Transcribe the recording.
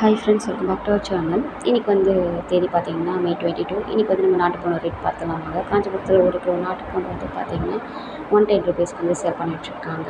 Hi friends welcome back to our channel இன்றைக்கி வந்து தேதி பார்த்தீங்கன்னா மே டுவெண்ட்டி டூ இன்றைக்கி வந்து நம்ம நாட்டுப்பூனை ரேட் பார்த்துலாம் வாங்க. காஞ்சிபுரத்தில் ஒரு கிலோ நாட்டுப்பூனை வந்து பார்த்தீங்கன்னா ஒன் டென் ருபீஸ்க்கு வந்து சேல் பண்ணிகிட்ருக்காங்க